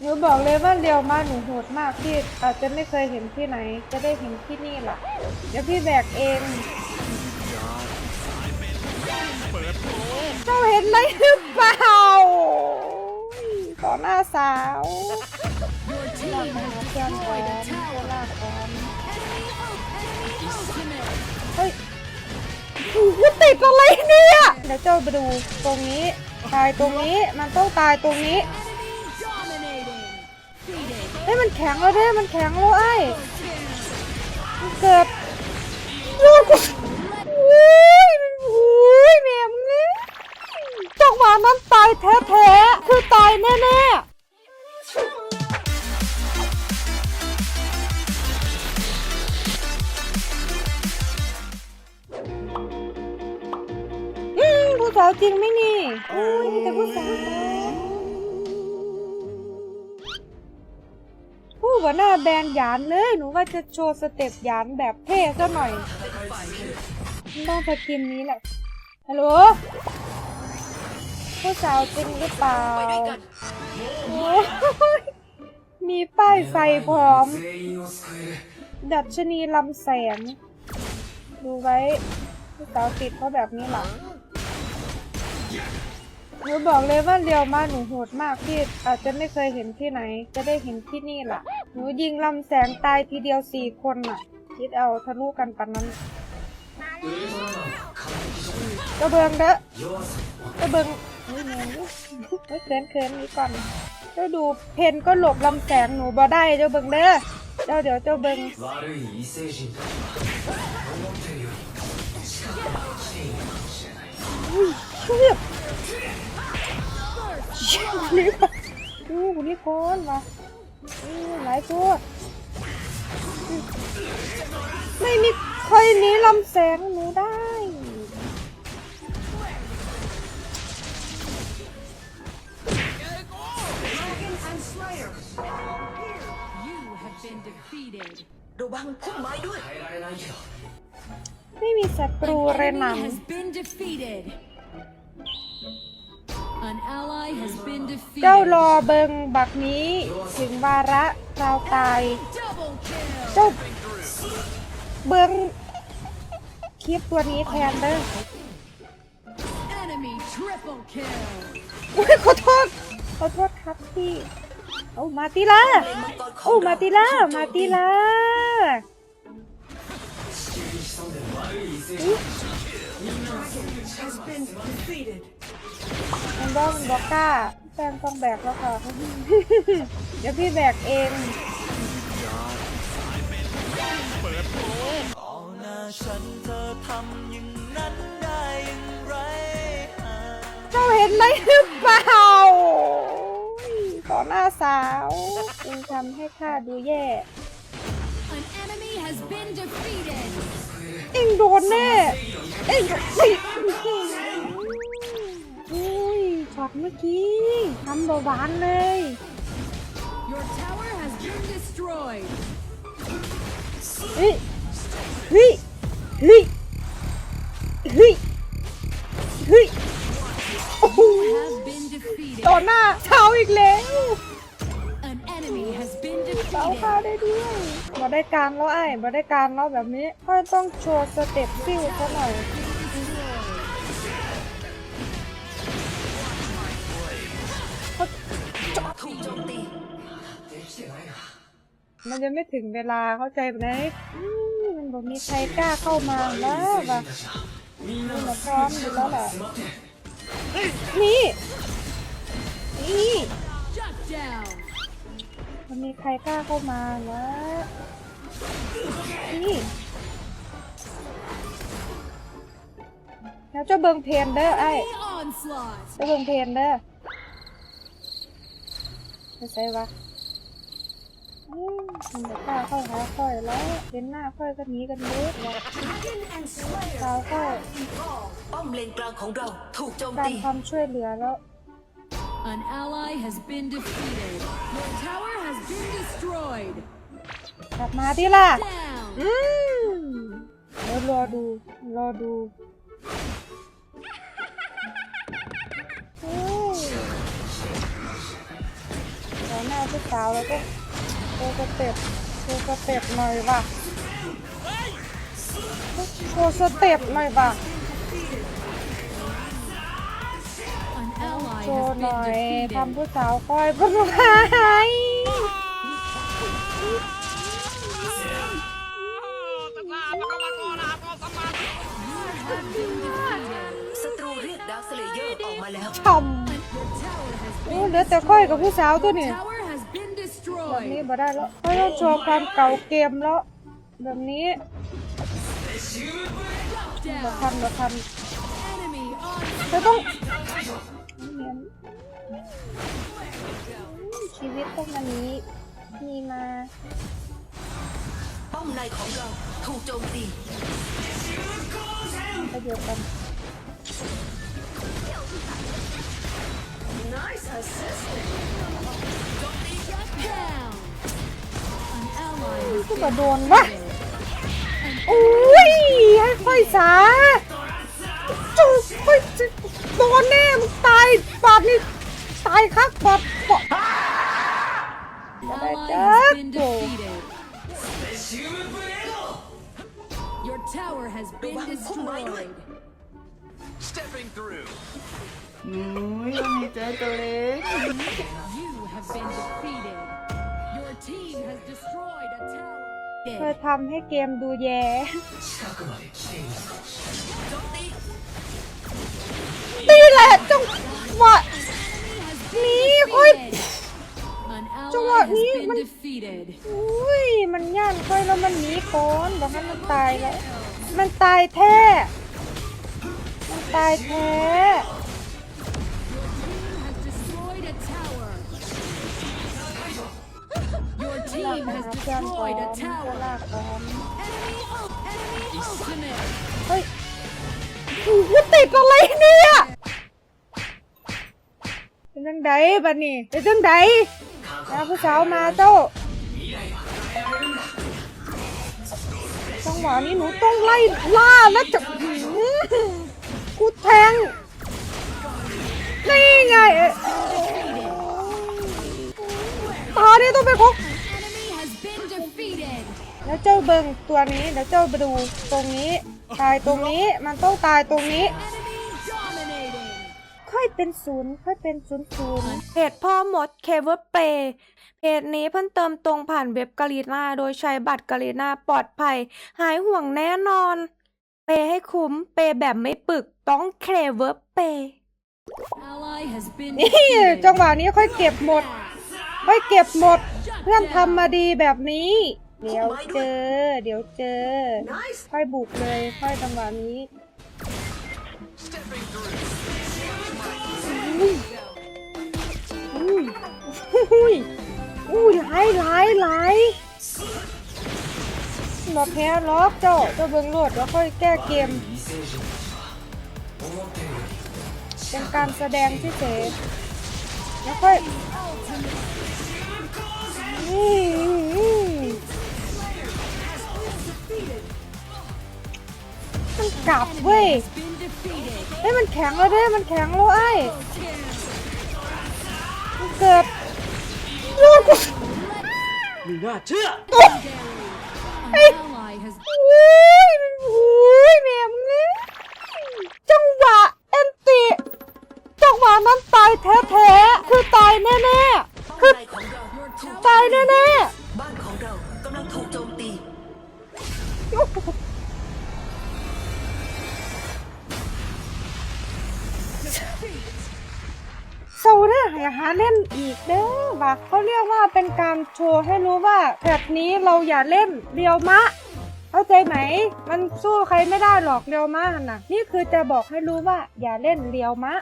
หนูบอกเลยว่าเรียวมาหนูโหดมากพี่อาจจะไม่เคยเห็นที่ไหน จะได้เห็นที่นี่แหละเดี๋ยวพี่แบกเองเจ้าเห็นอะไรหรือเปล่าต่อหน้าสาว Your ลาก team มาหาเพื่อนก่อน destroyed a เพื่อน tower. ลากก่อนเฮ้ยกูติดอะไรเนี่ย เดี๋ยวเจ้าไปดูตรงนี้ ตายตรงนี้ มันต้องตายตรงนี้ เฮ้ยมันแข็งแล้วเด้มันแข็งแล้วไอ้เกิดโยนกูอุ้ยอุ้ยแม่มึงเนี่ยจังหวะนั้นตายแท้ๆคือตายแน่ๆอืมผู้สาวจริงไหมนี่อุ้ยแต่ผู้สาว ครับผู้ว่าหน้าแบนหยานเลย หนูว่าจะโชว์สเต็ปหยานแบบเท่ซะหน่อย ต้องสกินนี้แหละ ฮัลโหล ผู้สาวจริงหรือเปล่าโอ้มีป้ายไฟพร้อม ดัชนีลำแสง ดูไว้ผู้สาวติดเพราะแบบนี้หรอ หนูบอกเลยว่าเรียวมาหนูโหดมากพี่อาจจะไม่เคยเห็นที่ไหน จะได้เห็นที่นี่ล่ะ หนูยิงลำแสงตายทีเดียวสี่คนน่ะ คิดเอาทะลุกันปานนั้นกระเบิงเด้อกระเบิงนี่แมนไม่เขินเขินนี้ก่อนเจ้าดูเพนก็หลบลำแสงหนูบ่ได้เจ้าเบิงเด้อเจ้าเดี๋ยวเจ้าเบิง เรียบคนนี้คนดูคนนี้คนมาหลายตัว ไม่มีใครหนีลำแสงหนูได้ ระวังพุ่มไม้ด้วย ไม่มีศัตรูเลย Enemy หนัง has been defeated. An ally has been เจ้า defeated. รอเบิงบักนี้ ถึงวาระเราตาย Double kill. เจ้าเบิงคลิปตัวนี้แทนเด้อ Enemy triple kill. อุ๊ยขอโทษขอโทษครับพี่เอามาติล่าโอ้มาติล่ามาติล่า มันบอกมันบอกกล้าแฟนต้องแบกแล้วค่ะ เดี๋ยวพี่แบกเองเจ้าเห็นอะไรหรือเปล่าต่อหน้าสาวจึงทำให้ข้าดูแย่ เอ็งโดนแน่ เอ็งเฮ้ยอุ้ยช็อตเมื่อกี้ทำเบาหวานเลย Your tower has been destroyed. เฮ้ยเฮ้ยเฮ้ยเฮ้ยเฮ้ยโอ้โห Has been defeated. ต่อหน้าเช้าอีกแล้ว เอาค่าได้ด้วยมาได้การแล้วไอ้มาได้การแล้วแบบนี้ค่อยต้องโชว์สเต็ปซิ่วซะหน่อยมันยังไม่ถึงเวลาเข้าใจไหมมันบอกมีใครกล้าเข้ามาแล้วแบบมันพร้อมอยู่แล้วแหละนี่ นี่ มันมีใครกล้าเข้ามานะนี่แล้วเจ้าเบิงเพนเด้อไอ้เจ้าเบิงเพนเด้อไม่ใช่วะอืมมันจะกล้าเข้าหาค่อยแล้วเห็นหน้าค่อยก็หนีกันเยอะว่ะสาวค่อยป้อมเลนกลางของเราถูกโจมการความช่วยเหลือแล้ว An ally has been defeated. Your tower. กลับมาที่ล่ะ Down. อืมเดี๋ยวรอดู รอดูเฮ้ยรออหน้าผู้สาวแล้วก็โชว์สเต็ปโชว์สเต็ปหน่อยว่ะโชว์สเต็ปหน่อยว่ะ An ally โชว์ has หน่ been อย defeated. ทำผู้สาวคอยบนไม้าวสเลเยอร์ออกมาแล้วช่อมโอ้เหลือแต่ค่อยกับผู้สาวตัวนี้ Tower has been แบบนี้ destroyed. บ่ได้แล้วไม่ต้องโชว์ความเก่าเกมแล้ว แบบนี้ Down. บ่ทันบ่ทัน Enemy on เธอต้องเนียนชีวิตต้องมันนี้มีมาป้อมในของเราถูกโจมตีประโยชน์ กัน down. An ally has ก็บ่โดนวะอุ้ยให้ค่อยสาจุกค่อยจะโดนแน่มึงตายปอดนี่ตายคักปอดปอด ally Jack. has been defeated. Your tower has been destroyed. stepping through. นุ้ยยังมีเจ้าตัวเล็ก You have been defeated. Your team has destroyed a tower. เธอทำให้เกมดูแย่ นี่แหละจังหวะ นี่โอ้ย An ally Jawa, has ni been man- defeated. อุ้ย มันย่านค่อยแล้วมันหนีก่อนบอกให้มันตายแล้ว มันตายแท้ ตายแท้ Has destroyed a tower. Your team หา has เพื่อนก่อน destroyed a เพื่อน tower. ลากก่อน Enemy, ul- enemy ultimate. เฮ้ยโอ้โหติดอะไรเนี่ยเป็นจังไดบัดนี้เป็นจังไดนะผู้สาวมาเจ้าจังหวะนี้หนูต้องไล่ล่าแล้วจะ กูแทง นี่ไงตาเนี่ยต้องไปคุกแล้วเจ้าเบิงตัวนี้แล้วเจ้าไปดูตรงนี้ ตายตรงนี้มันต้องตายตรงนี้ ค่อยเป็นศูนย์ค่อยเป็นศูนย์ศูนย์เพจพ่อหมดเคเวอร์เปย์เพจนี้เพิ่มเติมตรงผ่านเว็บกาลีนาโดยใช้บัตรกาลีนาปลอดภัย หายห่วงแน่นอน เปย์ให้คุ้ม เปย์แบบไม่ปึก ต้องเคเวอร์เปย์ Ally has been นี่ defeated. จังหวะนี้ค่อยเก็บหมด ค่อยเก็บหมด เพื่อนทำมาดีแบบนี้ เดี๋ยวเจอ เดี๋ยวเจอ Nice ค่อยบุกเลย ค่อยจังหวะนี้ Stepping through อุ้ยอุ้ยอุ้ยอุ้ยหลายหลายหลายบอแพ้ล็อกเจ้าเจ้าเบิ่งโลดแล้วค่อยแก้เกม เป็นการแสดงที่เฉยแล้วค่อยนี่มันกลับเว้ย Been defeated. เฮ้ยมันแข็งแล้วเด้มันแข็งแล้วไอ้มันเกิดโอ้กูไม่น่าเชื่อ An ally has อุ้ยอุ้ยแม่มึงเนี่ย วะนั้นตายแท้ๆ คือตายแน่ป้อมในของเราถูกๆตายแน่บ้านของเรากำลังถูกโจมตีๆโซเด้อหาหาเล่นอีกเด้อว่ะเขาเรียกว่าเป็นการโชว์ให้รู้ว่าแบบนี้เราอย่าเล่นเรียวมะเข้าใจไหม มันสู้ใครไม่ได้หรอกเรียวมะน่ะ นี่คือจะบอกให้รู้ว่าอย่าเล่นเรียวมะ